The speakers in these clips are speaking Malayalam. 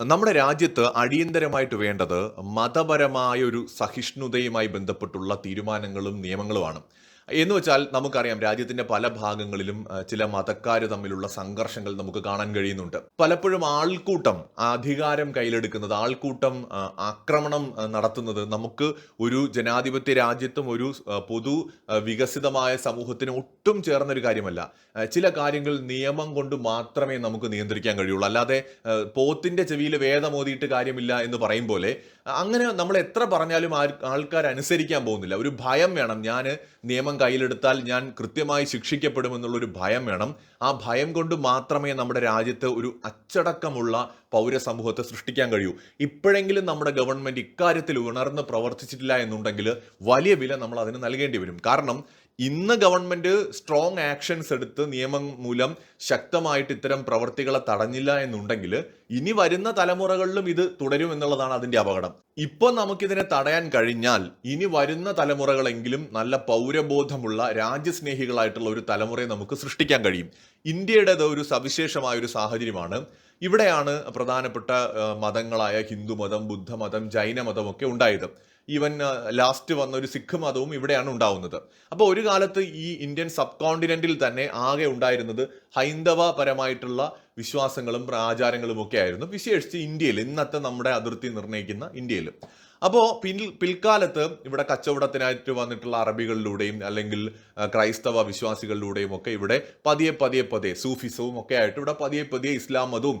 നമ്മുടെ രാജ്യത്ത് അടിയന്തരമായിട്ട് വേണ്ടത് മതപരമായ ഒരു സഹിഷ്ണുതയുമായി ബന്ധപ്പെട്ടുള്ള തീരുമാനങ്ങളും നിയമങ്ങളുമാണ്. എന്ന് വെച്ചാൽ നമുക്കറിയാം രാജ്യത്തിന്റെ പല ഭാഗങ്ങളിലും ചില മതക്കാർ തമ്മിലുള്ള സംഘർഷങ്ങൾ നമുക്ക് കാണാൻ കഴിയുന്നുണ്ട്. പലപ്പോഴും ആൾക്കൂട്ടം അധികാരം കയ്യിലെടുക്കുന്നത് ആൾക്കൂട്ടം ആക്രമണം നടത്തുന്നത് നമുക്ക് ഒരു ജനാധിപത്യ രാജ്യത്തും ഒരു പൊതു വികസിതമായ സമൂഹത്തിന് ഒട്ടും ചേർന്നൊരു കാര്യമല്ല. ചില കാര്യങ്ങൾ നിയമം കൊണ്ട് മാത്രമേ നമുക്ക് നിയന്ത്രിക്കാൻ കഴിയുള്ളൂ. അല്ലാതെ പോത്തിന്റെ ചെവിയിൽ വേദമോതിയിട്ട് കാര്യമില്ല എന്ന് പറയും പോലെ അങ്ങനെ നമ്മൾ എത്ര പറഞ്ഞാലും ആൾക്കാർ അനുസരിക്കാൻ പോകുന്നില്ല. ഒരു ഭയം വേണം. ഞാൻ നിയമം കയ്യിലെടുത്താൽ ഞാൻ കൃത്യമായി ശിക്ഷിക്കപ്പെടുമെന്നുള്ളൊരു ഭയം വേണം. ആ ഭയം കൊണ്ട് മാത്രമേ നമ്മുടെ രാജ്യത്ത് ഒരു അച്ചടക്കമുള്ള പൗര സമൂഹത്തെ സൃഷ്ടിക്കാൻ കഴിയൂ. ഇപ്പോഴെങ്കിലും നമ്മുടെ ഗവൺമെന്റ് ഇക്കാര്യത്തിൽ ഉണർന്ന് പ്രവർത്തിച്ചിട്ടില്ല എന്നുണ്ടെങ്കിൽ വലിയ വില നമ്മൾ അതിന് നൽകേണ്ടി വരും. കാരണം ഇന്ന് ഗവൺമെന്റ് സ്ട്രോങ് ആക്ഷൻസ് എടുത്ത് നിയമം മൂലം ശക്തമായിട്ട് ഇത്തരം പ്രവർത്തികളെ തടഞ്ഞില്ല എന്നുണ്ടെങ്കിൽ ഇനി വരുന്ന തലമുറകളിലും ഇത് തുടരും എന്നുള്ളതാണ് അതിന്റെ അപകടം. ഇപ്പൊ നമുക്കിതിനെ തടയാൻ കഴിഞ്ഞാൽ ഇനി വരുന്ന തലമുറകളെങ്കിലും നല്ല പൗരബോധമുള്ള രാജ്യസ്നേഹികളായിട്ടുള്ള ഒരു തലമുറയെ നമുക്ക് സൃഷ്ടിക്കാൻ കഴിയും. ഇന്ത്യയുടേത് ഒരു സവിശേഷമായ ഒരു സാഹചര്യമാണ്. ഇവിടെയാണ് പ്രധാനപ്പെട്ട മതങ്ങളായ ഹിന്ദുമതം ബുദ്ധമതം ജൈനമതം ഒക്കെ ഉണ്ടായത്. ഈവൻ ലാസ്റ്റ് വന്ന ഒരു സിഖ് മതവും ഇവിടെയാണ് ഉണ്ടാവുന്നത്. അപ്പോൾ ഒരു കാലത്ത് ഈ ഇന്ത്യൻ സബ് കോണ്ടിനെന്റിൽ തന്നെ ആകെ ഉണ്ടായിരുന്നത് ഹൈന്ദവപരമായിട്ടുള്ള വിശ്വാസങ്ങളും ആചാരങ്ങളും ഒക്കെ ആയിരുന്നു. വിശേഷിച്ച് ഇന്ത്യയിൽ ഇന്നത്തെ നമ്മുടെ അതിർത്തി നിർണയിക്കുന്ന ഇന്ത്യയിൽ. അപ്പോൾ പിൻ പിൽക്കാലത്ത് ഇവിടെ കച്ചവടത്തിനായിട്ട് വന്നിട്ടുള്ള അറബികളിലൂടെയും അല്ലെങ്കിൽ ക്രൈസ്തവ വിശ്വാസികളിലൂടെയും ഒക്കെ ഇവിടെ പതിയെ പതിയെ പതിയെ സൂഫിസവും ഒക്കെ ആയിട്ട് ഇവിടെ പതിയെ പതിയെ ഇസ്ലാം മതവും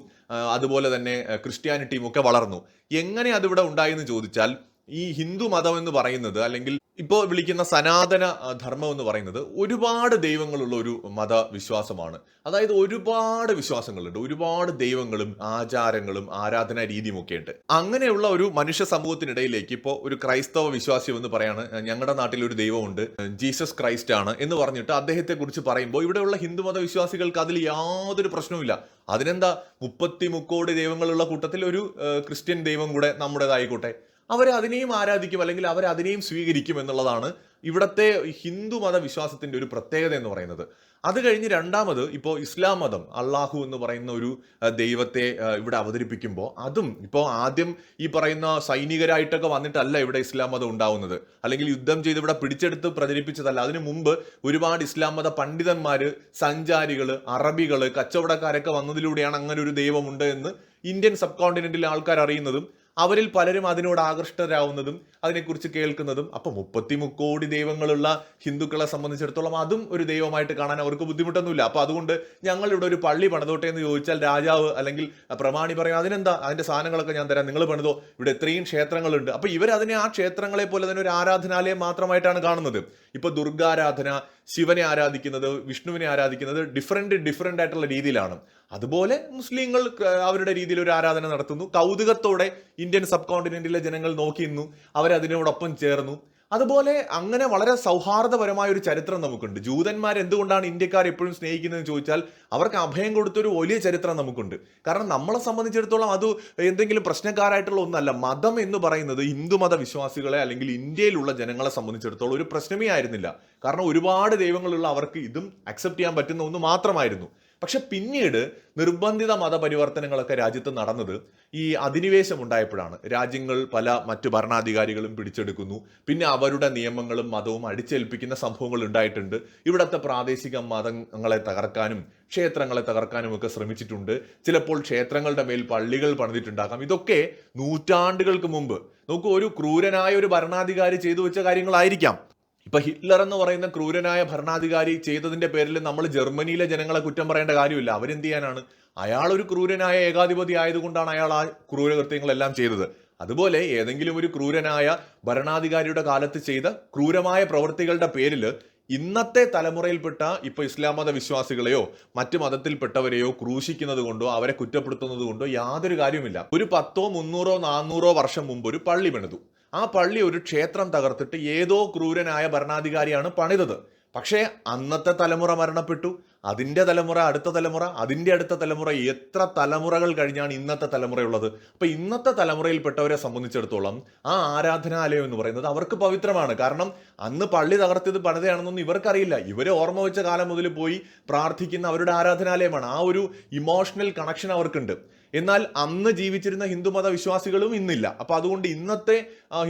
അതുപോലെ തന്നെ ക്രിസ്ത്യാനിറ്റിയും ഒക്കെ വളർന്നു. എങ്ങനെ അതിവിടെ ഉണ്ടായെന്ന് ചോദിച്ചാൽ ഈ ഹിന്ദു മതം എന്ന് പറയുന്നത് അല്ലെങ്കിൽ ഇപ്പോൾ വിളിക്കുന്ന സനാതന ധർമ്മം എന്ന് പറയുന്നത് ഒരുപാട് ദൈവങ്ങളുള്ള ഒരു മതവിശ്വാസമാണ്. അതായത് ഒരുപാട് വിശ്വാസങ്ങളുണ്ട്. ഒരുപാട് ദൈവങ്ങളും ആചാരങ്ങളും ആരാധനാ രീതിയും ഒക്കെ ഉണ്ട് അങ്ങനെയുള്ള ഒരു മനുഷ്യ സമൂഹത്തിനിടയിലേക്ക് ഇപ്പോൾ ഒരു ക്രൈസ്തവ വിശ്വാസി എന്ന് പറയാണ് ഞങ്ങളുടെ നാട്ടിൽ ഒരു ദൈവമുണ്ട് ജീസസ് ക്രൈസ്റ്റ് ആണ് എന്ന് പറഞ്ഞിട്ട് അദ്ദേഹത്തെ കുറിച്ച് പറയുമ്പോൾ ഇവിടെയുള്ള ഹിന്ദു മതവിശ്വാസികൾക്ക് അതിൽ യാതൊരു പ്രശ്നവുമില്ല. അതിനെന്താ മുപ്പത്തി മുക്കോടി ദൈവങ്ങളുള്ള കൂട്ടത്തിൽ ഒരു ക്രിസ്ത്യൻ ദൈവം കൂടെ നമ്മുടേതായിക്കോട്ടെ. അവർ അതിനെയും ആരാധിക്കും അല്ലെങ്കിൽ അവർ അതിനെയും സ്വീകരിക്കും എന്നുള്ളതാണ് ഇവിടത്തെ ഹിന്ദു മത വിശ്വാസത്തിന്റെ ഒരു പ്രത്യേകത എന്ന് പറയുന്നത്. അത് കഴിഞ്ഞ് രണ്ടാമത് ഇപ്പോൾ ഇസ്ലാം മതം അള്ളാഹു എന്ന് പറയുന്ന ഒരു ദൈവത്തെ ഇവിടെ അവതരിപ്പിക്കുമ്പോൾ അതും ഇപ്പോൾ ആദ്യം ഈ പറയുന്ന സൈനികരായിട്ടൊക്കെ വന്നിട്ടല്ല ഇവിടെ ഇസ്ലാം മതം ഉണ്ടാവുന്നത്. അല്ലെങ്കിൽ യുദ്ധം ചെയ്ത് ഇവിടെ പിടിച്ചെടുത്ത് പ്രചരിപ്പിച്ചതല്ല. അതിനു മുമ്പ് ഒരുപാട് ഇസ്ലാം മത പണ്ഡിതന്മാർ സഞ്ചാരികൾ അറബികൾ കച്ചവടക്കാരൊക്കെ വന്നതിലൂടെയാണ് അങ്ങനെ ഒരു ദൈവമുണ്ട് എന്ന് ഇന്ത്യൻ സബ് കോണ്ടിനെന്റിലെ ആൾക്കാർ അറിയുന്നതും അവരിൽ പലരും അതിനോട് ആകൃഷ്ടരാവുന്നതും അതിനെക്കുറിച്ച് കേൾക്കുന്നതും. അപ്പൊ മുപ്പത്തി മുക്കോടി ദൈവങ്ങളുള്ള ഹിന്ദുക്കളെ സംബന്ധിച്ചിടത്തോളം അതും ഒരു ദൈവമായിട്ട് കാണാൻ അവർക്ക് ബുദ്ധിമുട്ടൊന്നുമില്ല. അപ്പൊ അതുകൊണ്ട് ഞങ്ങൾ ഇവിടെ ഒരു പള്ളി പണിതോട്ടെ എന്ന് ചോദിച്ചാൽ രാജാവ് അല്ലെങ്കിൽ പ്രമാണി പറയും അതിനെന്താ? അതിന്റെ സാധനങ്ങളൊക്കെ ഞാൻ തരാം. നിങ്ങൾ പണിതോ? ഇവിടെ ഇത്രയും ക്ഷേത്രങ്ങളുണ്ട്. അപ്പൊ ഇവർ അതിനെ ആ ക്ഷേത്രങ്ങളെ പോലെ തന്നെ ഒരു ആരാധനാലയം മാത്രമായിട്ടാണ് കാണുന്നത്. ഇപ്പൊ ദുർഗാരാധന ശിവനെ ആരാധിക്കുന്നത് വിഷ്ണുവിനെ ആരാധിക്കുന്നത് ഡിഫറെന്റ് ഡിഫറെന്റ് ആയിട്ടുള്ള രീതിയിലാണ്. അതുപോലെ മുസ്ലിങ്ങൾ അവരുടെ രീതിയിൽ ഒരു ആരാധന നടത്തുന്നു. കൗതുകത്തോടെ ഇന്ത്യൻ സബ് കോണ്ടിനെന്റിലെ ജനങ്ങൾ നോക്കി നിന്നു. അവരതിനോടൊപ്പം ചേർന്നു. അതുപോലെ അങ്ങനെ വളരെ സൗഹാർദ്ദപരമായ ഒരു ചരിത്രം നമുക്കുണ്ട്. ജൂതന്മാർ എന്തുകൊണ്ടാണ് ഇന്ത്യക്കാർ എപ്പോഴും സ്നേഹിക്കുന്നതെന്ന് ചോദിച്ചാൽ അവർക്ക് അഭയം കൊടുത്തൊരു വലിയ ചരിത്രം നമുക്കുണ്ട്. കാരണം നമ്മളെ സംബന്ധിച്ചിടത്തോളം അത് എന്തെങ്കിലും പ്രശ്നക്കാരായിട്ടുള്ള ഒന്നല്ല. മതം എന്ന് പറയുന്നത് ഹിന്ദുമത വിശ്വാസികളെ അല്ലെങ്കിൽ ഇന്ത്യയിലുള്ള ജനങ്ങളെ സംബന്ധിച്ചിടത്തോളം ഒരു പ്രശ്നമേ ആയിരുന്നില്ല. കാരണം ഒരുപാട് ദൈവങ്ങളുള്ള അവർക്ക് ഇതും അക്സെപ്റ്റ് ചെയ്യാൻ പറ്റുന്ന ഒന്ന് മാത്രമായിരുന്നു. പക്ഷെ പിന്നീട് നിർബന്ധിത മതപരിവർത്തനങ്ങളൊക്കെ രാജ്യത്ത് നടന്നത് ഈ അധിനിവേശം ഉണ്ടായപ്പോഴാണ് രാജ്യങ്ങൾ പല മറ്റു ഭരണാധികാരികളും പിടിച്ചെടുക്കുന്നു. പിന്നെ അവരുടെ നിയമങ്ങളും മതവും അടിച്ചേൽപ്പിക്കുന്ന സംഭവങ്ങൾ ഉണ്ടായിട്ടുണ്ട്. ഇവിടുത്തെ പ്രാദേശിക മതങ്ങളെ തകർക്കാനും ക്ഷേത്രങ്ങളെ തകർക്കാനും ഒക്കെ ശ്രമിച്ചിട്ടുണ്ട്. ചിലപ്പോൾ ക്ഷേത്രങ്ങളുടെ മേൽ പള്ളികൾ പണിതിട്ടുണ്ടാകാം. ഇതൊക്കെ നൂറ്റാണ്ടുകൾക്ക് മുമ്പ്. നോക്കൂ ഒരു ക്രൂരനായ ഒരു ഭരണാധികാരി ചെയ്തു വെച്ച കാര്യങ്ങളായിരിക്കാം. ഇപ്പൊ ഹിറ്റ്ലർ എന്ന് പറയുന്ന ക്രൂരനായ ഭരണാധികാരി ചെയ്തതിന്റെ പേരിൽ നമ്മൾ ജർമ്മനിയിലെ ജനങ്ങളെ കുറ്റം പറയേണ്ട കാര്യമില്ല. അവരെന്ത് ചെയ്യാനാണ്? അയാൾ ഒരു ക്രൂരനായ ഏകാധിപതി ആയതുകൊണ്ടാണ് അയാൾ ആ ക്രൂരകൃത്യങ്ങളെല്ലാം ചെയ്തത്. അതുപോലെ ഏതെങ്കിലും ഒരു ക്രൂരനായ ഭരണാധികാരിയുടെ കാലത്ത് ചെയ്ത ക്രൂരമായ പ്രവൃത്തികളുടെ പേരിൽ ഇന്നത്തെ തലമുറയിൽപ്പെട്ട ഇപ്പൊ ഇസ്ലാം മത വിശ്വാസികളെയോ മറ്റ് മതത്തിൽപ്പെട്ടവരെയോ ക്രൂശിക്കുന്നത് കൊണ്ടോ അവരെ കുറ്റപ്പെടുത്തുന്നത് കൊണ്ടോ യാതൊരു കാര്യവുമില്ല. ഒരു പത്തോ മുന്നൂറോ നാന്നൂറോ വർഷം മുമ്പ് ഒരു പള്ളി പണിതു. ആ പള്ളി ഒരു ക്ഷേത്രം തകർത്തിട്ട് ഏതോ ക്രൂരനായ ഭരണാധികാരിയാണ് പണിതത്. പക്ഷേ അന്നത്തെ തലമുറ മരണപ്പെട്ടു. അതിന്റെ തലമുറ അടുത്ത തലമുറ അതിന്റെ അടുത്ത തലമുറ എത്ര തലമുറകൾ കഴിഞ്ഞാണ് ഇന്നത്തെ തലമുറയുള്ളത്? അപ്പൊ ഇന്നത്തെ തലമുറയിൽപ്പെട്ടവരെ സംബന്ധിച്ചിടത്തോളം ആ ആരാധനാലയം എന്ന് പറയുന്നത് അവർക്ക് പവിത്രമാണ്. കാരണം അന്ന് പള്ളി തകർത്തത് പണിതയാണെന്നൊന്നും ഇവർക്കറിയില്ല. ഇവരെ ഓർമ്മ വെച്ച കാലം മുതൽ പോയി പ്രാർത്ഥിക്കുന്ന അവരുടെ ആരാധനാലയമാണ്. ആ ഒരു ഇമോഷണൽ കണക്ഷൻ അവർക്കുണ്ട്. എന്നാൽ അന്ന് ജീവിച്ചിരുന്ന ഹിന്ദുമത വിശ്വാസികളും ഇന്നില്ല. അപ്പൊ അതുകൊണ്ട് ഇന്നത്തെ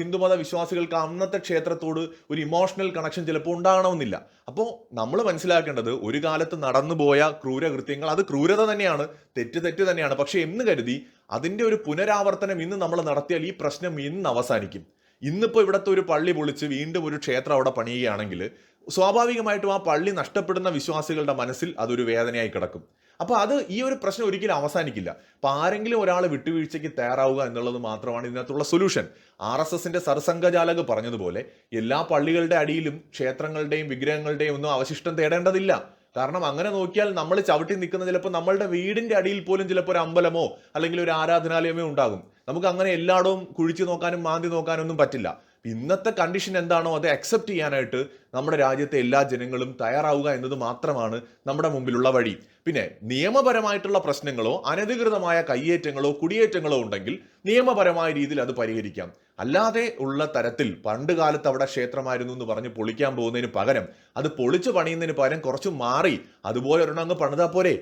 ഹിന്ദുമത വിശ്വാസികൾക്ക് അന്നത്തെ ക്ഷേത്രത്തോട് ഒരു ഇമോഷണൽ കണക്ഷൻ ചിലപ്പോൾ ഉണ്ടാകണമെന്നില്ല അപ്പോൾ നമ്മൾ മനസ്സിലാക്കേണ്ടത് ഒരു കാലത്ത് നടന്നുപോയ ക്രൂരകൃത്യങ്ങൾ അത് ക്രൂരത തന്നെയാണ് തെറ്റ് തെറ്റ് തന്നെയാണ്. പക്ഷേ എന്ന് കരുതി അതിന്റെ ഒരു പുനരാവർത്തനം ഇന്ന് നമ്മൾ നടത്തിയാൽ ഈ പ്രശ്നം ഇന്ന് അവസാനിക്കും. ഇന്നിപ്പോൾ ഇവിടുത്തെ ഒരു പള്ളി പൊളിച്ച് വീണ്ടും ഒരു ക്ഷേത്രം അവിടെ പണിയുകയാണെങ്കിൽ സ്വാഭാവികമായിട്ടും ആ പള്ളി നഷ്ടപ്പെടുന്ന വിശ്വാസികളുടെ മനസ്സിൽ അതൊരു വേദനയായി കിടക്കും. അപ്പോൾ അത് ഈ ഒരു പ്രശ്നം ഒരിക്കലും അവസാനിക്കില്ല. അപ്പോൾ ആരെങ്കിലും ഒരാൾ വിട്ടുവീഴ്ചയ്ക്ക് തയ്യാറാവുക എന്നുള്ളത് മാത്രമാണ് ഇതിനകത്തുള്ള സൊല്യൂഷൻ ആർ എസ് എസിന്റെ സർസംഘചാലക് പറഞ്ഞതുപോലെ എല്ലാ പള്ളികളുടെ അടിയിലും ക്ഷേത്രങ്ങളുടെയും വിഗ്രഹങ്ങളുടെയും ഒന്നും അവശിഷ്ടം തേടേണ്ടതില്ല. കാരണം അങ്ങനെ നോക്കിയാൽ നമ്മൾ ചവിട്ടി നിൽക്കുന്ന ചിലപ്പോൾ നമ്മളുടെ വീടിന്റെ അടിയിൽ പോലും ചിലപ്പോൾ ഒരു അമ്പലമോ അല്ലെങ്കിൽ ഒരു ആരാധനാലയമോ ഉണ്ടാകും. നമുക്ക് അങ്ങനെ എല്ലായിടവും കുഴിച്ചു നോക്കാനും മാന്തി നോക്കാനൊന്നും പറ്റില്ല. ഇന്നത്തെ കണ്ടീഷൻ എന്താണോ അത് അക്സെപ്റ്റ് ചെയ്യാനായിട്ട് നമ്മുടെ രാജ്യത്തെ എല്ലാ ജനങ്ങളും തയ്യാറാവുക എന്നത് മാത്രമാണ് നമ്മുടെ മുമ്പിലുള്ള വഴി. പിന്നെ നിയമപരമായിട്ടുള്ള പ്രശ്നങ്ങളോ അനധികൃതമായ കയ്യേറ്റങ്ങളോ കുടിയേറ്റങ്ങളോ ഉണ്ടെങ്കിൽ നിയമപരമായ രീതിയിൽ അത് പരിഹരിക്കാം. അല്ലാതെ ഉള്ള തരത്തിൽ പണ്ട് കാലത്ത് അവിടെ ക്ഷേത്രമായിരുന്നു എന്ന് പറഞ്ഞ് പൊളിക്കാൻ പോകുന്നതിന് പകരം അത് പൊളിച്ചു പണിയുന്നതിന് പകരം കുറച്ച് മാറി അതുപോലെ ഒരെണ്ണം അങ്ങ് പണിതാ പോരെ.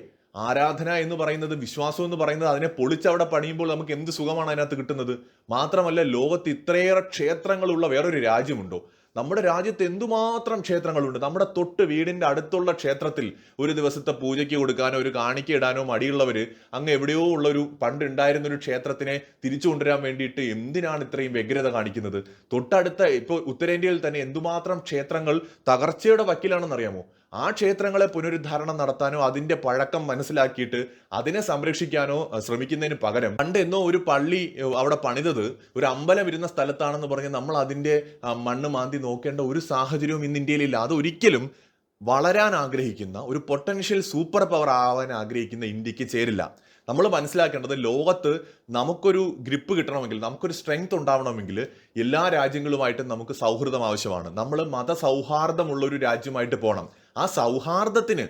ആരാധന എന്ന് പറയുന്നത് വിശ്വാസം എന്ന് പറയുന്നത് അതിനെ പൊളിച്ചവിടെ പണിയുമ്പോൾ നമുക്ക് എന്ത് സുഖമാണ് അതിനകത്ത് കിട്ടുന്നത്? മാത്രമല്ല ലോകത്ത് ഇത്രയേറെ ക്ഷേത്രങ്ങളുള്ള വേറൊരു രാജ്യമുണ്ടോ? നമ്മുടെ രാജ്യത്ത് എന്തുമാത്രം ക്ഷേത്രങ്ങളുണ്ട്? നമ്മുടെ തൊട്ട് വീടിന്റെ അടുത്തുള്ള ക്ഷേത്രത്തിൽ ഒരു ദിവസത്തെ പൂജയ്ക്ക് കൊടുക്കാനോ ഒരു കാണിക്ക ഇടാനോ മടിയുള്ളവർ അങ്ങ് എവിടെയോ ഉള്ള ഒരു പണ്ട് ഉണ്ടായിരുന്ന ഒരു ക്ഷേത്രത്തിനെ തിരിച്ചു കൊണ്ടുവരാൻ വേണ്ടിയിട്ട് എന്തിനാണ് ഇത്രയും വ്യഗ്രത കാണിക്കുന്നത്? തൊട്ടടുത്ത ഇപ്പോൾ ഉത്തരേന്ത്യയിൽ തന്നെ എന്തുമാത്രം ക്ഷേത്രങ്ങൾ തകർച്ചയുടെ വക്കിലാണെന്നറിയാമോ? ആ ക്ഷേത്രങ്ങളെ പുനരുദ്ധാരണം നടത്താനോ അതിന്റെ പഴക്കം മനസ്സിലാക്കിയിട്ട് അതിനെ സംരക്ഷിക്കാനോ ശ്രമിക്കുന്നതിന് പകരം പണ്ട് എന്നോ ഒരു പള്ളി അവിടെ പണിതത് ഒരു അമ്പലം ഇരുന്ന സ്ഥലത്താണെന്ന് പറഞ്ഞ് നമ്മൾ അതിന്റെ മണ്ണ് മാന്തി നോക്കേണ്ട ഒരു സാഹചര്യവും ഇന്ന് ഇന്ത്യയിലില്ല. അത് ഒരിക്കലും വളരാൻ ആഗ്രഹിക്കുന്ന ഒരു പൊട്ടൻഷ്യൽ സൂപ്പർ പവർ ആവാൻ ആഗ്രഹിക്കുന്ന ഇന്ത്യയ്ക്ക് ചേരില്ല. നമ്മൾ മനസ്സിലാക്കേണ്ടത് ലോകത്ത് നമുക്കൊരു ഗ്രിപ്പ് കിട്ടണമെങ്കിൽ നമുക്കൊരു സ്ട്രെങ്ത് ഉണ്ടാവണമെങ്കിൽ എല്ലാ രാജ്യങ്ങളുമായിട്ടും നമുക്ക് സൗഹൃദം ആവശ്യമാണ്. നമ്മൾ മതസൗഹാർദ്ദമുള്ള ഒരു രാജ്യമായിട്ട് പോകണം ആ സൗഹാർദ്ദത്തിന്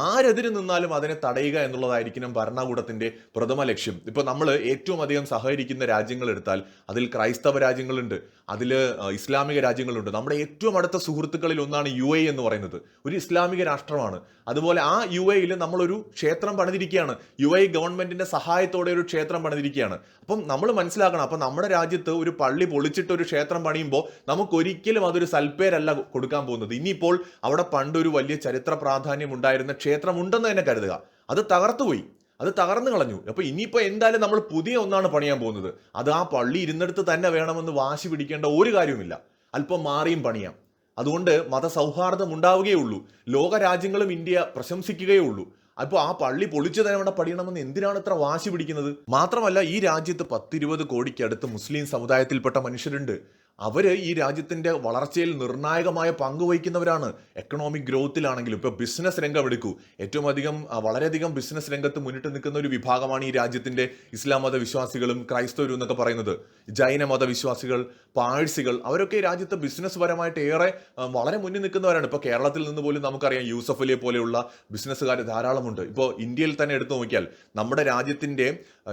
ആരെതിര് നിന്നാലും അതിനെ തടയുക എന്നുള്ളതായിരിക്കണം ഭരണകൂടത്തിന്റെ പ്രഥമ ലക്ഷ്യം. ഇപ്പൊ നമ്മൾ ഏറ്റവും അധികം സഹകരിക്കുന്ന രാജ്യങ്ങൾ എടുത്താൽ അതിൽ ക്രൈസ്തവ രാജ്യങ്ങളുണ്ട്. അതിൽ ഇസ്ലാമിക രാജ്യങ്ങളുണ്ട്. നമ്മുടെ ഏറ്റവും അടുത്ത സുഹൃത്തുക്കളിൽ ഒന്നാണ് യു എ എന്ന് പറയുന്നത്. ഒരു ഇസ്ലാമിക രാഷ്ട്രമാണ്. അതുപോലെ ആ യു എയിൽ നമ്മളൊരു ക്ഷേത്രം പണിതിരിക്കുകയാണ്. യു എ ഗവൺമെന്റിന്റെ സഹായത്തോടെ ഒരു ക്ഷേത്രം പണിതിരിക്കുകയാണ്. അപ്പം നമ്മൾ മനസ്സിലാക്കണം അപ്പം നമ്മുടെ രാജ്യത്ത് ഒരു പള്ളി പൊളിച്ചിട്ട് ഒരു ക്ഷേത്രം പണിയുമ്പോൾ നമുക്കൊരിക്കലും അതൊരു സൽപ്പേരല്ല കൊടുക്കാൻ പോകുന്നത്. ഇനിയിപ്പോൾ അവിടെ പണ്ടൊരു വലിയ ചരിത്ര പ്രാധാന്യം ഉണ്ടായിരുന്ന ക്ഷേത്രം ഉണ്ടെന്ന് തന്നെ കരുതുക. അത് തകർത്തുപോയി. അത് തകർന്നു കളഞ്ഞു. അപ്പൊ ഇനിയിപ്പോ എന്തായാലും നമ്മൾ പുതിയ ഒന്നാണ് പണിയാൻ പോകുന്നത്. അത് ആ പള്ളി ഇരുന്നിടത്ത് തന്നെ വേണമെന്ന് വാശി പിടിക്കേണ്ട ഒരു കാര്യവുമില്ല. അല്പം മാറിയും പണിയാം. അതുകൊണ്ട് മതസൗഹാർദ്ദം ഉണ്ടാവുകയുള്ളൂ ലോക രാജ്യങ്ങളും ഇന്ത്യ പ്രശംസിക്കുകയേ ഉള്ളൂ. അപ്പോൾ ആ പള്ളി പൊളിച്ചു തന്നെ അവിടെ പണിയണമെന്ന് എന്തിനാണ് ഇത്ര വാശി പിടിക്കുന്നത്? മാത്രമല്ല ഈ രാജ്യത്ത് പത്തിരുപത് കോടിക്കടുത്ത് മുസ്ലിം സമുദായത്തിൽപ്പെട്ട മനുഷ്യരുണ്ട്. അവർ ഈ രാജ്യത്തിന്റെ വളർച്ചയിൽ നിർണായകമായ പങ്ക് വഹിക്കുന്നവരാണ്. എക്കണോമിക് ഗ്രോത്തിലാണെങ്കിലും ഇപ്പൊ ബിസിനസ് രംഗം എടുക്കൂ ഏറ്റവും അധികം വളരെയധികം ബിസിനസ് രംഗത്ത് മുന്നിട്ട് നിൽക്കുന്ന ഒരു വിഭാഗമാണ് ഈ രാജ്യത്തിന്റെ ഇസ്ലാം മത വിശ്വാസികളും ക്രൈസ്തവരും എന്നൊക്കെ പറയുന്നത്. ജൈന മത വിശ്വാസികൾ പാഴ്സികൾ അവരൊക്കെ രാജ്യത്ത് ബിസിനസ് പരമായിട്ട് ഏറെ വളരെ മുന്നിൽ നിൽക്കുന്നവരാണ്. ഇപ്പോൾ കേരളത്തിൽ നിന്ന് പോലും നമുക്കറിയാം യൂസഫ് അലിയെ പോലെയുള്ള ബിസിനസ്സുകാർ ധാരാളമുണ്ട്. ഇപ്പോൾ ഇന്ത്യയിൽ തന്നെ എടുത്തു നോക്കിയാൽ നമ്മുടെ രാജ്യത്തിന്റെ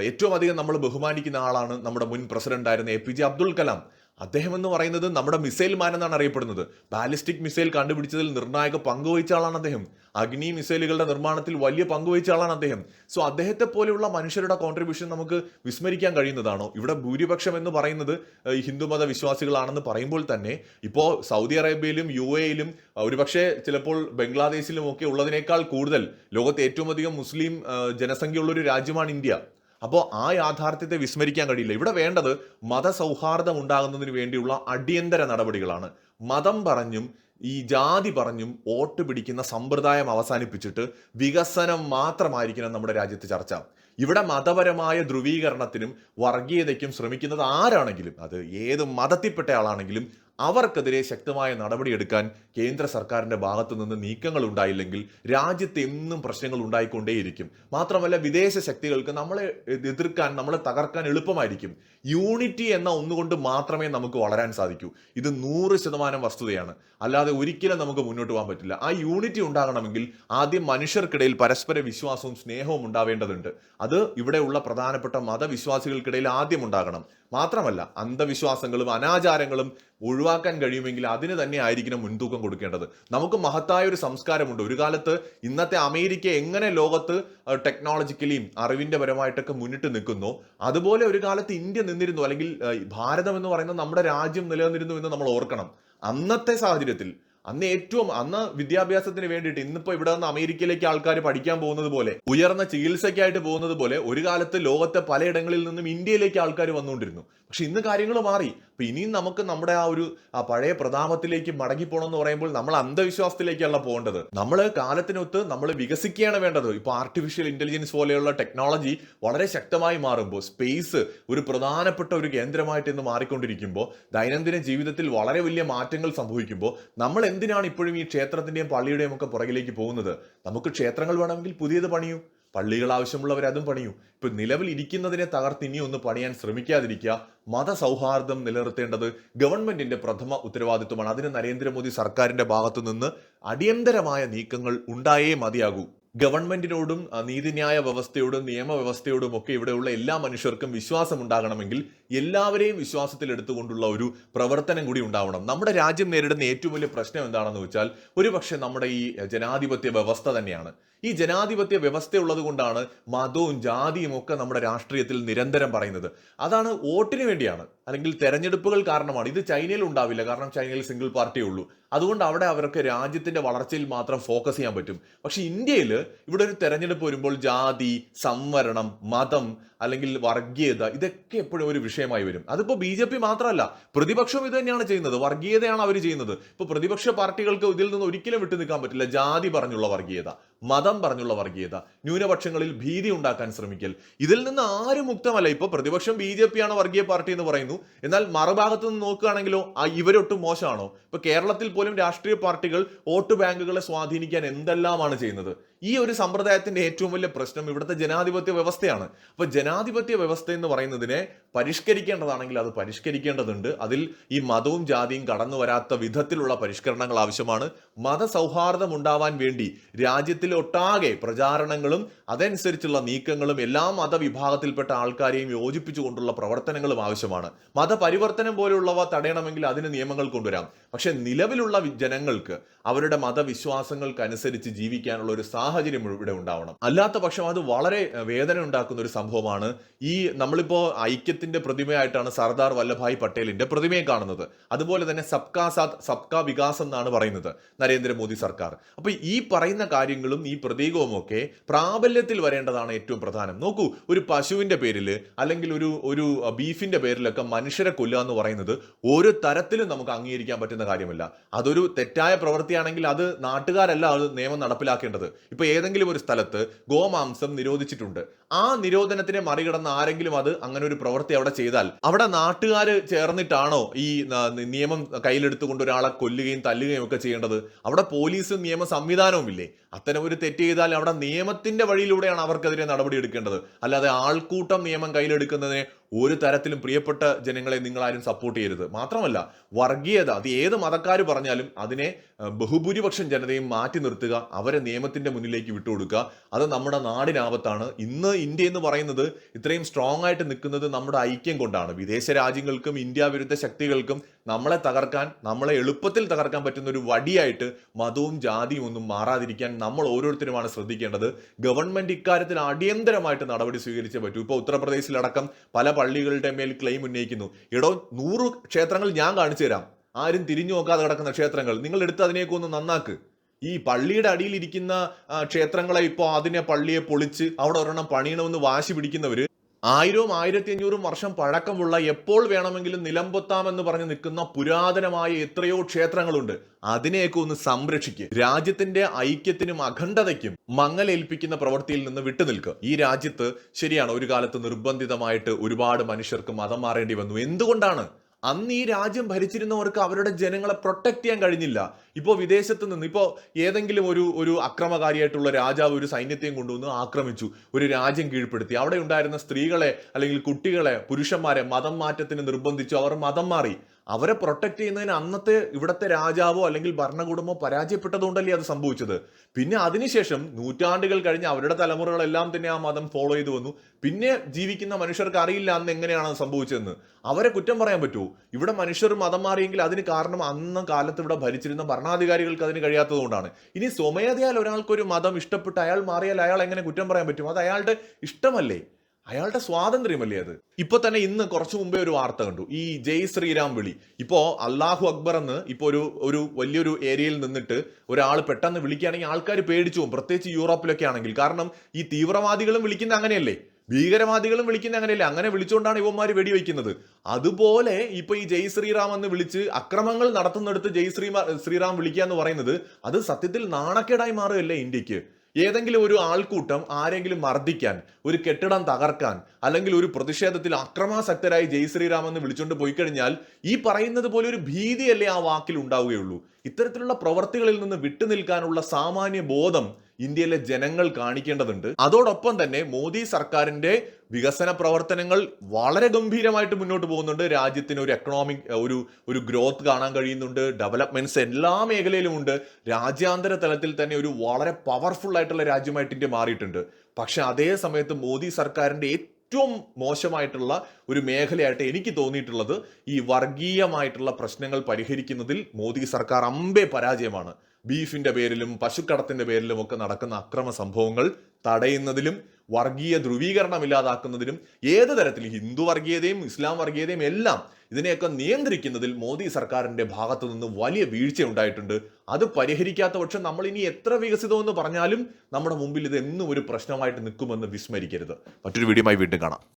ഏറ്റവും അധികം നമ്മൾ ബഹുമാനിക്കുന്ന ആളാണ് നമ്മുടെ മുൻ പ്രസിഡന്റ് ആയിരുന്ന A P J Abdul Kalam അദ്ദേഹം എന്ന് പറയുന്നത് നമ്മുടെ മിസൈൽ മാൻ എന്നാണ് അറിയപ്പെടുന്നത്. ബാലിസ്റ്റിക് മിസൈൽ കണ്ടുപിടിച്ചതിൽ നിർണായക പങ്കുവഹിച്ച ആളാണ് അദ്ദേഹം. അഗ്നി മിസൈലുകളുടെ നിർമ്മാണത്തിൽ വലിയ പങ്കുവഹിച്ച ആളാണ് അദ്ദേഹം. സോ അദ്ദേഹത്തെ പോലെയുള്ള മനുഷ്യരുടെ കോൺട്രിബ്യൂഷൻ നമുക്ക് വിസ്മരിക്കാൻ കഴിയുന്നതാണോ? ഇവിടെ ഭൂരിപക്ഷം എന്ന് പറയുന്നത് ഹിന്ദുമത വിശ്വാസികളാണെന്ന് പറയുമ്പോൾ തന്നെ ഇപ്പോൾ സൗദി അറേബ്യയിലും യു എയിലും ഒരുപക്ഷെ ചിലപ്പോൾ ബംഗ്ലാദേശിലും ഒക്കെ ഉള്ളതിനേക്കാൾ കൂടുതൽ ലോകത്ത് ഏറ്റവും അധികം മുസ്ലിം ജനസംഖ്യയുള്ള ഒരു രാജ്യമാണ് ഇന്ത്യ. അപ്പോൾ ആ യാഥാർത്ഥ്യത്തെ വിസ്മരിക്കാൻ കഴിയില്ല. ഇവിടെ വേണ്ടത് മതസൗഹാർദ്ദം ഉണ്ടാകുന്നതിന് വേണ്ടിയുള്ള അടിയന്തര നടപടികളാണ്. മതം പറഞ്ഞും ഈ ജാതി പറഞ്ഞും വോട്ട് പിടിക്കുന്ന സമ്പ്രദായം അവസാനിപ്പിച്ചിട്ട് വികസനം മാത്രമായിരിക്കണം നമ്മുടെ രാജ്യത്ത് ചർച്ച. ഇവിടെ മതപരമായ ധ്രുവീകരണത്തിനും വർഗീയതയ്ക്കും ശ്രമിക്കുന്നത് ആരാണെങ്കിലും അത് ഏത് മതത്തിൽപ്പെട്ട ആളാണെങ്കിലും അവർക്കെതിരെ ശക്തമായ നടപടിയെടുക്കാൻ കേന്ദ്ര സർക്കാരിന്റെ ഭാഗത്തു നിന്ന് നീക്കങ്ങൾ ഉണ്ടായില്ലെങ്കിൽ രാജ്യത്ത് എന്നും പ്രശ്നങ്ങൾ ഉണ്ടായിക്കൊണ്ടേയിരിക്കും. മാത്രമല്ല വിദേശ ശക്തികൾക്ക് നമ്മളെ എതിർക്കാൻ നമ്മളെ തകർക്കാൻ എളുപ്പമായിരിക്കും. യൂണിറ്റി എന്ന ഒന്നുകൊണ്ട് മാത്രമേ നമുക്ക് വളരാൻ സാധിക്കൂ. ഇത് നൂറ് ശതമാനം വസ്തുതയാണ്. അല്ലാതെ ഒരിക്കലും നമുക്ക് മുന്നോട്ട് പോകാൻ പറ്റില്ല. ആ യൂണിറ്റി ഉണ്ടാകണമെങ്കിൽ ആദ്യം മനുഷ്യർക്കിടയിൽ പരസ്പര വിശ്വാസവും സ്നേഹവും ഉണ്ടാവേണ്ടതുണ്ട്. അത് ഇവിടെയുള്ള പ്രധാനപ്പെട്ട മതവിശ്വാസികൾക്കിടയിൽ ആദ്യം ഉണ്ടാകണം. മാത്രമല്ല അന്ധവിശ്വാസങ്ങളും അനാചാരങ്ങളും ഒഴിവാക്കാൻ കഴിയുമെങ്കിൽ അതിന് തന്നെ ആയിരിക്കണം മുൻതൂക്കം കൊടുക്കേണ്ടത്. നമുക്ക് മഹത്തായ ഒരു സംസ്കാരമുണ്ട്. ഒരു കാലത്ത് ഇന്നത്തെ അമേരിക്ക എങ്ങനെ ലോകത്ത് ടെക്നോളജിക്കലിയും അറിവിന്റെ പരമായിട്ടൊക്കെ മുന്നിട്ട് നിൽക്കുന്നു അതുപോലെ ഒരു കാലത്ത് ഇന്ത്യ നിന്നിരുന്നു. അല്ലെങ്കിൽ ഭാരതം എന്ന് പറയുന്നത് നമ്മുടെ രാജ്യം നിലനിന്നിരുന്നു എന്ന് നമ്മൾ ഓർക്കണം. അന്നത്തെ സാഹചര്യത്തിൽ അന്ന് ഏറ്റവും അന്ന് വിദ്യാഭ്യാസത്തിന് വേണ്ടിയിട്ട് ഇന്നിപ്പോ ഇവിടെ നിന്ന് അമേരിക്കയിലേക്ക് ആൾക്കാർ പഠിക്കാൻ പോകുന്നത് പോലെ ഉയർന്ന ചികിത്സയ്ക്കായിട്ട് പോകുന്നത് പോലെ ഒരു കാലത്ത് ലോകത്തെ പലയിടങ്ങളിൽ നിന്നും ഇന്ത്യയിലേക്ക് ആൾക്കാർ വന്നുകൊണ്ടിരുന്നു. പക്ഷെ ഇന്ന് കാര്യങ്ങൾ മാറി. അപ്പൊ ഇനിയും നമുക്ക് നമ്മുടെ ആ ഒരു ആ പഴയ പ്രതാപത്തിലേക്ക് മടങ്ങിപ്പോണം എന്ന് പറയുമ്പോൾ നമ്മൾ അന്ധവിശ്വാസത്തിലേക്കല്ല പോകേണ്ടത്. നമ്മൾ കാലത്തിനൊത്ത് നമ്മൾ വികസിക്കുകയാണ് വേണ്ടത്. ഇപ്പൊ ആർട്ടിഫിഷ്യൽ ഇന്റലിജൻസ് പോലെയുള്ള ടെക്നോളജി വളരെ ശക്തമായി മാറുമ്പോൾ സ്പേസ് ഒരു പ്രധാനപ്പെട്ട ഒരു കേന്ദ്രമായിട്ട് ഇന്ന് മാറിക്കൊണ്ടിരിക്കുമ്പോൾ ദൈനംദിന ജീവിതത്തിൽ വളരെ വലിയ മാറ്റങ്ങൾ സംഭവിക്കുമ്പോൾ നമ്മൾ എന്തിനാണ് ഇപ്പോഴും ഈ ക്ഷേത്രത്തിന്റെയും പള്ളിയുടെയും ഒക്കെ പുറകിലേക്ക് പോകുന്നത്? നമുക്ക് ക്ഷേത്രങ്ങൾ വേണമെങ്കിൽ പുതിയത് പണിയൂ. പള്ളികൾ ആവശ്യമുള്ളവർ അതും പണിയൂ. ഇപ്പൊ നിലവിൽ ഇരിക്കുന്നതിനെ തകർത്ത് ഇനി ഒന്ന് പണിയാൻ ശ്രമിക്കാതിരിക്കുക മതസൗഹാർദ്ദം നിലനിർത്തേണ്ടത് ഗവൺമെന്റിന്റെ പ്രഥമ ഉത്തരവാദിത്വമാണ്. അതിന് നരേന്ദ്രമോദി സർക്കാരിന്റെ ഭാഗത്തു നിന്ന് അടിയന്തരമായ നീക്കങ്ങൾ ഉണ്ടായേ മതിയാകൂ. ഗവൺമെന്റിനോടും നീതിന്യായ വ്യവസ്ഥയോടും നിയമവ്യവസ്ഥയോടും ഒക്കെ ഇവിടെയുള്ള എല്ലാ മനുഷ്യർക്കും വിശ്വാസം ഉണ്ടാകണമെങ്കിൽ എല്ലാവരെയും വിശ്വാസത്തിൽ എടുത്തുകൊണ്ടുള്ള ഒരു പ്രവർത്തനം കൂടി ഉണ്ടാവണം. നമ്മുടെ രാജ്യം നേരിടുന്ന ഏറ്റവും വലിയ പ്രശ്നം എന്താണെന്ന് വെച്ചാൽ ഒരുപക്ഷെ നമ്മുടെ ഈ ജനാധിപത്യ വ്യവസ്ഥ തന്നെയാണ്. ഈ ജനാധിപത്യ വ്യവസ്ഥ ഉള്ളത് കൊണ്ടാണ് മതവും ജാതിയും ഒക്കെ നമ്മുടെ രാഷ്ട്രീയത്തിൽ നിരന്തരം പറയുന്നത്. അതാണ് വോട്ടിന് വേണ്ടിയാണ്. അല്ലെങ്കിൽ തെരഞ്ഞെടുപ്പുകൾ കാരണമാണ്. ഇത് ചൈനയിൽ ഉണ്ടാവില്ല. കാരണം ചൈനയിൽ സിംഗിൾ പാർട്ടിയേ ഉള്ളൂ. അതുകൊണ്ട് അവിടെ അവർക്ക് രാജ്യത്തിന്റെ വളർച്ചയിൽ മാത്രം ഫോക്കസ് ചെയ്യാൻ പറ്റും. പക്ഷെ ഇന്ത്യയിൽ ഇവിടെ ഒരു തെരഞ്ഞെടുപ്പ് വരുമ്പോൾ ജാതി സംവരണം മതം അല്ലെങ്കിൽ വർഗീയത ഇതൊക്കെ എപ്പോഴും ഒരു വിഷയമായി വരും. അതിപ്പോൾ ബി ജെ പി മാത്രമല്ല. പ്രതിപക്ഷം ഇത് തന്നെയാണ് ചെയ്യുന്നത്. വർഗീയതയാണ് അവർ ചെയ്യുന്നത്. ഇപ്പൊ പ്രതിപക്ഷ പാർട്ടികൾക്ക് ഇതിൽ നിന്ന് ഒരിക്കലും വിട്ടു നിൽക്കാൻ പറ്റില്ല. ജാതി പറഞ്ഞുള്ള വർഗീയത. മതം പറഞ്ഞുള്ള വർഗീയത ന്യൂനപക്ഷങ്ങളിൽ ഭീതി ഉണ്ടാക്കാൻ ശ്രമിക്കൽ. ഇതിൽ നിന്ന് ആരും മുക്തമല്ല. ഇപ്പൊ പ്രതിപക്ഷം ബി ജെ പി ആണ് വർഗീയ പാർട്ടി എന്ന് പറയുന്നു. എന്നാൽ മറുഭാഗത്ത് നിന്ന് നോക്കുകയാണെങ്കിലോ ആ ഇവരൊട്ടും മോശമാണോ? ഇപ്പൊ കേരളത്തിൽ പോലും രാഷ്ട്രീയ പാർട്ടികൾ വോട്ട് ബാങ്കുകളെ സ്വാധീനിക്കാൻ എന്തെല്ലാമാണ് ചെയ്യുന്നത്? ഈ ഒരു സമ്പ്രദായത്തിന്റെ ഏറ്റവും വലിയ പ്രശ്നം ഇവിടുത്തെ ജനാധിപത്യ വ്യവസ്ഥയാണ്. അപ്പൊ ജനാധിപത്യ വ്യവസ്ഥ എന്ന് പറയുന്നതിനെ പരിഷ്കരിക്കേണ്ടതാണെങ്കിൽ അത് പരിഷ്കരിക്കേണ്ടതുണ്ട്. അതിൽ ഈ മതവും ജാതിയും കടന്നു വരാത്ത വിധത്തിലുള്ള പരിഷ്കരണങ്ങൾ ആവശ്യമാണ്. മതസൗഹാർദ്ദം ഉണ്ടാവാൻ വേണ്ടി രാജ്യത്തിൽ ഒട്ടാകെ പ്രചാരണങ്ങളും അതനുസരിച്ചുള്ള നീക്കങ്ങളും എല്ലാ മതവിഭാഗത്തിൽപ്പെട്ട ആൾക്കാരെയും യോജിപ്പിച്ചുകൊണ്ടുള്ള പ്രവർത്തനങ്ങളും ആവശ്യമാണ്. മതപരിവർത്തനം പോലെയുള്ളവ തടയണമെങ്കിൽ അതിന് നിയമങ്ങൾ കൊണ്ടുവരാം. പക്ഷെ നിലവിലുള്ള ജനങ്ങൾക്ക് അവരുടെ മതവിശ്വാസങ്ങൾക്കനുസരിച്ച് ജീവിക്കാനുള്ള ഒരു സാഹചര്യം ഇവിടെ ഉണ്ടാവണം. അല്ലാത്ത പക്ഷം അത് വളരെ വേദന ഉണ്ടാക്കുന്ന ഒരു സംഭവമാണ് ഈ നമ്മളിപ്പോ ഐക്യത്തിന്റെ പ്രതിമയായിട്ടാണ് സർദാർ വല്ലഭായ് പട്ടേലിന്റെ പ്രതിമയെ കാണുന്നത്. അതുപോലെ തന്നെ സബ്കാ സാത് സബ്കാ വികാസ് എന്നാണ് പറയുന്നത് നരേന്ദ്രമോദി സർക്കാർ. അപ്പൊ ഈ പറയുന്ന കാര്യങ്ങളും ഈ പ്രതീകവും ഒക്കെ പ്രാബല്യത്തിൽ വരേണ്ടതാണ് ഏറ്റവും പ്രധാനം. നോക്കൂ ഒരു പശുവിന്റെ പേരിൽ അല്ലെങ്കിൽ ഒരു ഒരു ബീഫിന്റെ പേരിലൊക്കെ മനുഷ്യരെ കൊല്ലുക എന്ന് പറയുന്നത് ഓരോ തരത്തിലും നമുക്ക് അംഗീകരിക്കാൻ പറ്റുന്ന കാര്യമല്ല. അതൊരു തെറ്റായ പ്രവൃത്തിയാണെങ്കിൽ അത് നാട്ടുകാരല്ല അത് നിയമം നടപ്പിലാക്കേണ്ടത്. ഇപ്പൊ ഏതെങ്കിലും ഒരു സ്ഥലത്ത് ഗോമാംസം നിരോധിച്ചിട്ടുണ്ട്. ആ നിരോധനത്തിനെ മറികടന്ന് ആരെങ്കിലും അത് അങ്ങനെ ഒരു പ്രവൃത്തി അവിടെ ചെയ്താൽ അവിടെ നാട്ടുകാർ ചേർന്നിട്ടാണോ ഈ നിയമം കയ്യിലെടുത്തുകൊണ്ട് ഒരാളെ കൊല്ലുകയും തല്ലുകയും ഒക്കെ ചെയ്യേണ്ടത്? അവിടെ പോലീസും നിയമ സംവിധാനവും ഇല്ലേ അത്തരം ഒരു തെറ്റ് ചെയ്താൽ അവിടെ നിയമത്തിന്റെ വഴിയിലൂടെയാണ് അവർക്കെതിരെ നടപടി എടുക്കേണ്ടത്. അല്ലാതെ ആൾക്കൂട്ടം നിയമം കയ്യിലെടുക്കുന്നതിനെ ഒരു തരത്തിലും പ്രിയപ്പെട്ട ജനങ്ങളെ നിങ്ങൾ ആരും സപ്പോർട്ട് ചെയ്യരുത്. മാത്രമല്ല വർഗീയത അത് ഏത് മതക്കാർ പറഞ്ഞാലും അതിനെ ബഹുഭൂരിപക്ഷം ജനതയും മാറ്റി നിർത്തുക അവരെ നിയമത്തിന്റെ മുന്നിലേക്ക് വിട്ടുകൊടുക്കുക. അത് നമ്മുടെ നാടിനാപത്താണ്. ഇന്ന് ഇന്ത്യ എന്ന് പറയുന്നത് ഇത്രയും സ്ട്രോങ് ആയിട്ട് നിൽക്കുന്നത് നമ്മുടെ ഐക്യം കൊണ്ടാണ്. വിദേശ രാജ്യങ്ങൾക്കും ഇന്ത്യ വിരുദ്ധ ശക്തികൾക്കും നമ്മളെ തകർക്കാൻ നമ്മളെ എളുപ്പത്തിൽ തകർക്കാൻ പറ്റുന്ന ഒരു വടിയായിട്ട് മതവും ജാതിയും ഒന്നും മാറാതിരിക്കാൻ നമ്മൾ ഓരോരുത്തരുമാണ് ശ്രദ്ധിക്കേണ്ടത്. ഗവൺമെന്റ് ഇക്കാര്യത്തിൽ അടിയന്തരമായിട്ട് നടപടി സ്വീകരിച്ചേ പറ്റൂ. ഇപ്പോൾ ഉത്തർപ്രദേശിലടക്കം പല പള്ളികളുടെ മേൽ ക്ലെയിം ഉന്നയിക്കുന്നു. ഇടോ നൂറ് ക്ഷേത്രങ്ങൾ ഞാൻ കാണിച്ചു തരാം. ആരും തിരിഞ്ഞു നോക്കാതെ കിടക്കുന്ന ക്ഷേത്രങ്ങൾ. നിങ്ങൾ എടുത്ത് അതിനെയൊക്കെ ഒന്ന് നന്നാക്ക്. ഈ പള്ളിയുടെ അടിയിൽ ഇരിക്കുന്ന ക്ഷേത്രങ്ങളെ ഇപ്പോൾ അതിനെ പള്ളിയെ പൊളിച്ച് അവിടെ ഒരെണ്ണം പണിയണമെന്ന് വാശി പിടിക്കുന്നവര് ആയിരവും ആയിരത്തി അഞ്ഞൂറും വർഷം പഴക്കമുള്ള എപ്പോൾ വേണമെങ്കിലും നിലംപൊത്താമെന്ന് പറഞ്ഞ് നിൽക്കുന്ന പുരാതനമായ എത്രയോ ക്ഷേത്രങ്ങളുണ്ട്. അതിനെയൊക്കെ ഒന്ന് സംരക്ഷിക്കുക രാജ്യത്തിന്റെ ഐക്യത്തിനും അഖണ്ഡതയ്ക്കും മങ്ങലേൽപ്പിക്കുന്ന പ്രവൃത്തിയിൽ നിന്ന് വിട്ടുനിൽക്കുക ഈ രാജ്യത്ത് ശരിയാണ് ഒരു കാലത്ത് നിർബന്ധിതമായിട്ട് ഒരുപാട് മനുഷ്യർക്ക് മതം മാറേണ്ടി വന്നു. എന്തുകൊണ്ടാണ്? അന്ന് ഈ രാജ്യം ഭരിച്ചിരുന്നവർക്ക് അവരുടെ ജനങ്ങളെ പ്രൊട്ടക്ട് ചെയ്യാൻ കഴിഞ്ഞില്ല. ഇപ്പോൾ വിദേശത്ത് നിന്ന് ഇപ്പോൾ ഏതെങ്കിലും ഒരു ഒരു അക്രമകാരിയായിട്ടുള്ള രാജാവ് ഒരു സൈന്യത്തെയും കൊണ്ടുവന്ന് ആക്രമിച്ചു ഒരു രാജ്യം കീഴ്പ്പെടുത്തി. അവിടെ ഉണ്ടായിരുന്ന സ്ത്രീകളെ അല്ലെങ്കിൽ കുട്ടികളെ പുരുഷന്മാരെ മതം മാറ്റത്തിന് നിർബന്ധിച്ചു അവർ മതം മാറി. അവരെ പ്രൊട്ടക്ട് ചെയ്യുന്നതിന് അന്നത്തെ ഇവിടത്തെ രാജാവോ അല്ലെങ്കിൽ ഭരണകൂടമോ പരാജയപ്പെട്ടതുകൊണ്ടല്ലേ അത് സംഭവിച്ചത്? പിന്നെ അതിനുശേഷം നൂറ്റാണ്ടുകൾ കഴിഞ്ഞ് അവരുടെ തലമുറകളെല്ലാം തന്നെ ആ മതം ഫോളോ ചെയ്തു വന്നു. പിന്നെ ജീവിക്കുന്ന മനുഷ്യർക്ക് അറിയില്ല അന്ന് എങ്ങനെയാണ് അത് സംഭവിച്ചതെന്ന്. അവരെ കുറ്റം പറയാൻ പറ്റുമോ? ഇവിടെ മനുഷ്യർ മതം മാറിയെങ്കിൽ അതിന് കാരണം അന്ന് കാലത്ത് ഇവിടെ ഭരിച്ചിരുന്ന ഭരണാധികാരികൾക്ക് അതിന് കഴിയാത്തതുകൊണ്ടാണ് ഇനി സ്വമേധയാൽ ഒരാൾക്കൊരു മതം ഇഷ്ടപ്പെട്ട് അയാൾ മാറിയാൽ അയാൾ എങ്ങനെ കുറ്റം പറയാൻ പറ്റും? അത് അയാളുടെ ഇഷ്ടമല്ലേ? അയാളുടെ സ്വാതന്ത്ര്യമല്ലേ അത്? ഇപ്പൊ തന്നെ ഇന്ന് കുറച്ചു മുമ്പേ ഒരു വാർത്ത കണ്ടു. ഈ ജയ് ശ്രീരാം വിളി. ഇപ്പോ അള്ളാഹു അക്ബർ എന്ന് ഇപ്പോ ഒരു ഒരു വലിയൊരു ഏരിയയിൽ നിന്നിട്ട് ഒരാൾ പെട്ടെന്ന് വിളിക്കുകയാണെങ്കിൽ ആൾക്കാർ പേടിച്ചു പോകും. പ്രത്യേകിച്ച് യൂറോപ്പിലൊക്കെ ആണെങ്കിൽ. കാരണം ഈ തീവ്രവാദികളും വിളിക്കുന്ന അങ്ങനെയല്ലേ? ഭീകരവാദികളും വിളിക്കുന്ന അങ്ങനെയല്ല. അങ്ങനെ വിളിച്ചുകൊണ്ടാണ് ഇവന്മാർ വെടിവെക്കുന്നത്. അതുപോലെ ഇപ്പൊ ഈ ജയ് ശ്രീറാം എന്ന് വിളിച്ച് അക്രമങ്ങൾ നടത്തുന്നിടത്ത് ജയ് ശ്രീ ശ്രീറാം വിളിക്കുക എന്ന് പറയുന്നത് അത് സത്യത്തിൽ നാണക്കേടായി മാറുകയല്ലേ ഇന്ത്യയ്ക്ക്? ഏതെങ്കിലും ഒരു ആൾക്കൂട്ടം ആരെങ്കിലും മർദ്ദിക്കാൻ ഒരു കെട്ടിടം തകർക്കാൻ അല്ലെങ്കിൽ ഒരു പ്രതിഷേധത്തിൽ അക്രമാസക്തരായി ജയ് ശ്രീറാം എന്ന് വിളിച്ചുകൊണ്ട് പോയി കഴിഞ്ഞാൽ ഈ പറയുന്നത് പോലെ ഒരു ഭീതിയല്ലേ ആ വാക്കിൽ ഉണ്ടാവുകയുള്ളൂ. ഇത്തരത്തിലുള്ള പ്രവർത്തികളിൽ നിന്ന് വിട്ടുനിൽക്കാനുള്ള സാമാന്യ ബോധം ഇന്ത്യയിലെ ജനങ്ങൾ കാണിക്കേണ്ടതുണ്ട്. അതോടൊപ്പം തന്നെ മോദി സർക്കാരിന്റെ വികസന പ്രവർത്തനങ്ങൾ വളരെ ഗംഭീരമായിട്ട് മുന്നോട്ട് പോകുന്നുണ്ട്. രാജ്യത്തിന് ഒരു എക്കണോമിക് ഒരു ഒരു ഗ്രോത്ത് കാണാൻ കഴിയുന്നുണ്ട്. ഡെവലപ്മെന്റ്സ് എല്ലാ മേഖലയിലും ഉണ്ട് രാജ്യാന്തര തലത്തിൽ തന്നെ ഒരു വളരെ പവർഫുൾ ആയിട്ടുള്ള രാജ്യമായിട്ട് ഇന്ത്യ മാറിയിട്ടുണ്ട്. പക്ഷെ അതേ സമയത്ത് മോദി സർക്കാരിന്റെ ഏറ്റവും മോശമായിട്ടുള്ള ഒരു മേഖലയായിട്ട് എനിക്ക് തോന്നിയിട്ടുള്ളത് ഈ വർഗീയമായിട്ടുള്ള പ്രശ്നങ്ങൾ പരിഹരിക്കുന്നതിൽ മോദി സർക്കാർ അമ്പേ പരാജയമാണ്. ബീഫിന്റെ പേരിലും പശുക്കടത്തിന്റെ പേരിലും ഒക്കെ നടക്കുന്ന അക്രമ സംഭവങ്ങൾ തടയുന്നതിലും വർഗീയ ധ്രുവീകരണം ഇല്ലാതാക്കുന്നതിലും ഏത് തരത്തിൽ ഹിന്ദു വർഗീയതയും ഇസ്ലാം വർഗീയതയും എല്ലാം ഇതിനെയൊക്കെ നിയന്ത്രിക്കുന്നതിൽ മോദി സർക്കാരിന്റെ ഭാഗത്തു നിന്ന് വലിയ വീഴ്ച ഉണ്ടായിട്ടുണ്ട് അത് പരിഹരിക്കാത്ത പക്ഷം നമ്മൾ ഇനി എത്ര വികസിതമെന്ന് പറഞ്ഞാലും നമ്മുടെ മുമ്പിൽ ഇത് എന്നും ഒരു പ്രശ്നമായിട്ട് നിൽക്കുമെന്ന് വിസ്മരിക്കരുത്. മറ്റൊരു വീഡിയോയുമായി വീണ്ടും കാണാം.